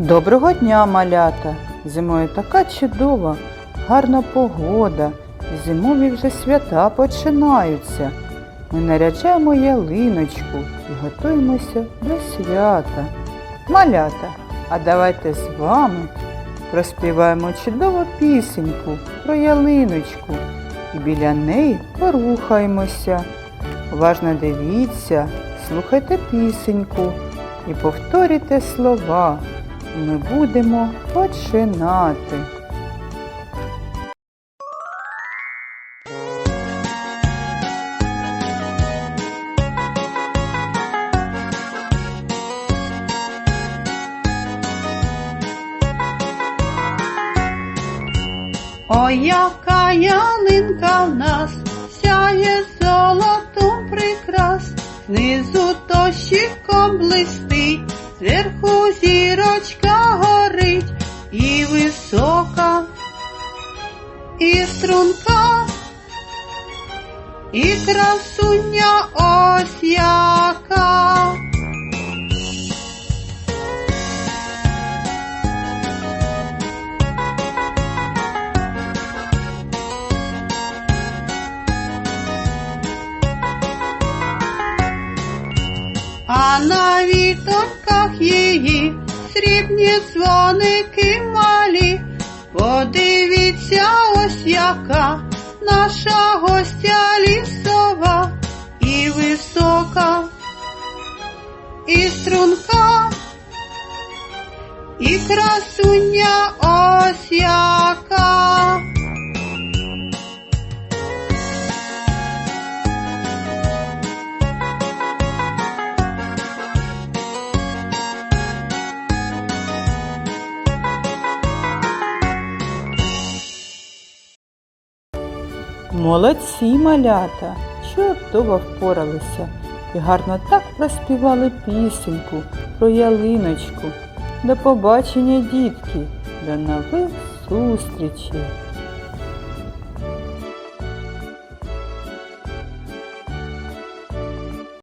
Доброго дня, малята! Зимою така чудова, гарна погода. Зимові вже свята починаються. Ми наряджаємо ялиночку і готуємося до свята. Малята, а давайте з вами проспіваємо чудову пісеньку про ялиночку і біля неї порухаємося. Уважно дивіться, слухайте пісеньку і повторюйте слова. Ми будемо починати. Ой, яка ялинка в нас сяє золотом прикрас, знизу тощиком блистить, зверху зірочка горить, і висока, і струнка, і красуня ось яка. а на віточках її срібні дзвоники малі. Подивіться, ось яка наша гостя лісова, і висока, і струнка, і красуня ось яка. Молодці малята, чудово впоралися і гарно так проспівали пісеньку про ялиночку. До побачення, дітки, до нових зустрічей!